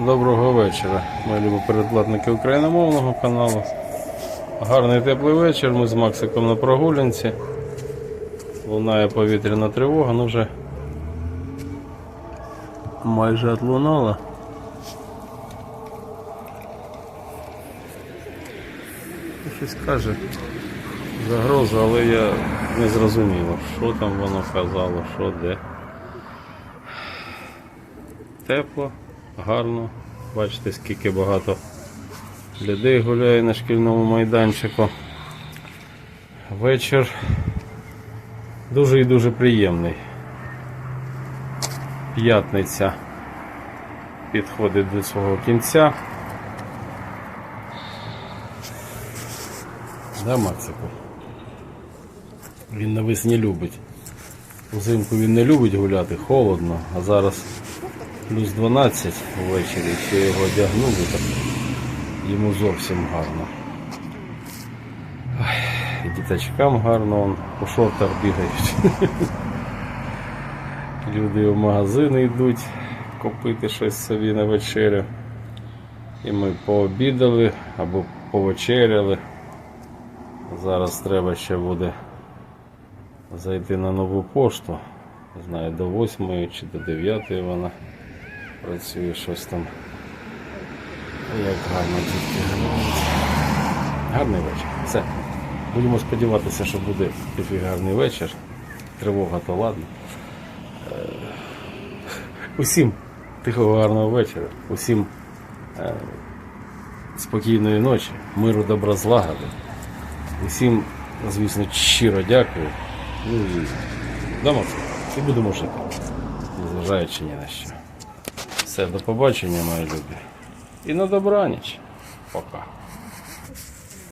Доброго вечора, мої любі передплатники україномовного каналу. Гарний теплий вечір. Ми з Максиком на прогулянці. Лунає повітряна тривога, ну вже майже отлунала. Щось каже загроза, але я не зрозуміло, що там воно казало, що де. Тепло, гарно. Бачите, скільки багато людей гуляє на шкільному майданчику. Вечір дуже і дуже приємний. П'ятниця підходить до свого кінця. Да, Максику? Він навесні любить. Взимку він не любить гуляти, холодно, а зараз плюс 12 ввечері, ще його одягнули, так йому зовсім гарно. І діточкам гарно, он у шортах бігають. Люди в магазини йдуть купити щось собі на вечерю. І ми пообідали або повечеряли. Зараз треба ще буде зайти на нову пошту. Не знаю, до 8 чи до 9 вона працює щось там. Як гарно тільки грають. Гарний вечір. Все. Будемо сподіватися, що буде гарний вечір. Тривога то ладно. Е, Усім тихого гарного вечора. Усім е, спокійної ночі, миру, добра, злагоди. Усім, звісно, щиро дякую. Ну і дома і будемо жити, незважаючи ні на що. Все, до побачення, мої любі. І на добраніч. Пока.